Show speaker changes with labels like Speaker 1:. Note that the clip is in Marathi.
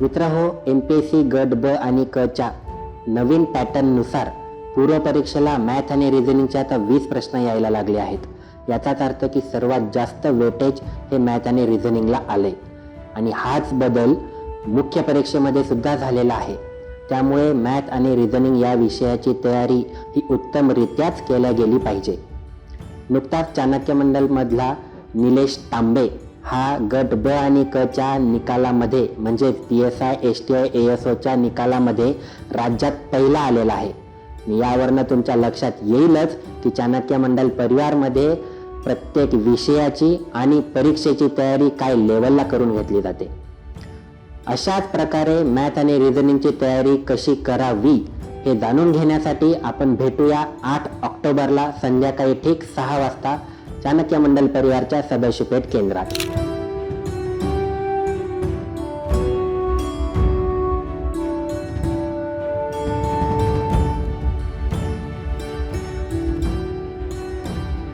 Speaker 1: मित्रहो एम पी एस सी गट ब आणि क च्या नवीन पॅटर्ननुसार पूर्वपरीक्षेला मॅथ आणि रिझनिंगच्या आता वीस प्रश्न यायला लागले आहेत. याचाच अर्थ की सर्वात जास्त वेटेज हे मॅथ आणि रिझनिंगला आले आणि हाच बदल मुख्य परीक्षेमध्ये सुद्धा झालेला आहे. त्यामुळे मॅथ आणि रिझनिंग या विषयाची तयारी ही उत्तमरित्याच केल्या गेली पाहिजे. नुकताच चाणक्य मंडलमधला निलेश तांबे हा गट ब आणि क च्या निकालामध्ये म्हणजेच P S I S T I A S ओच्या निकालामध्ये राज्यात पहिला आलेला आहे. यावरनं तुमच्या लक्षात येईलच की चाणक्य मंडल परिवारमध्ये प्रत्येक विषयाची आणि परीक्षेची तयारी काय लेवलला करून घेतली जाते. अशाच प्रकारे मॅथ आणि रिझनिंगची तयारी कशी करावी हे जाणून घेण्यासाठी आपण भेटूया आठ ऑक्टोबरला संध्याकाळी ठीक सहा वाजता चाणक्य मंडल परिवारच्या सदस्यपेठ केंद्रात.